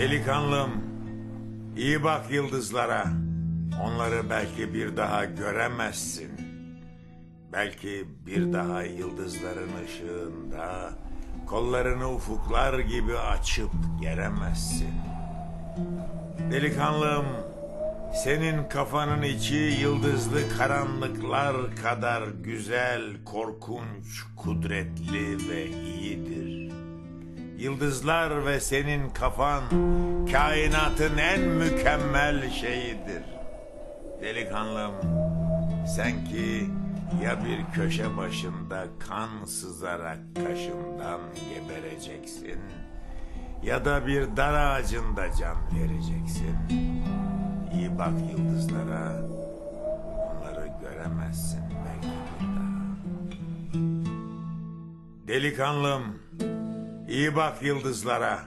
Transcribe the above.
Delikanlım, iyi bak yıldızlara. Onları belki bir daha göremezsin. Belki bir daha yıldızların ışığında kollarını ufuklar gibi açıp geremezsin. Delikanlım, senin kafanın içi yıldızlı karanlıklar kadar güzel, korkunç, kudretli ve iyidir. Yıldızlar ve senin kafan kainatın en mükemmel şeyidir. Delikanlım, sen ki ya bir köşe başında kan sızarak kaşından gebereceksin ya da bir dar ağacında can vereceksin. İyi bak yıldızlara, onları göremezsin belki bir daha. Delikanlım, iyi bak yıldızlara.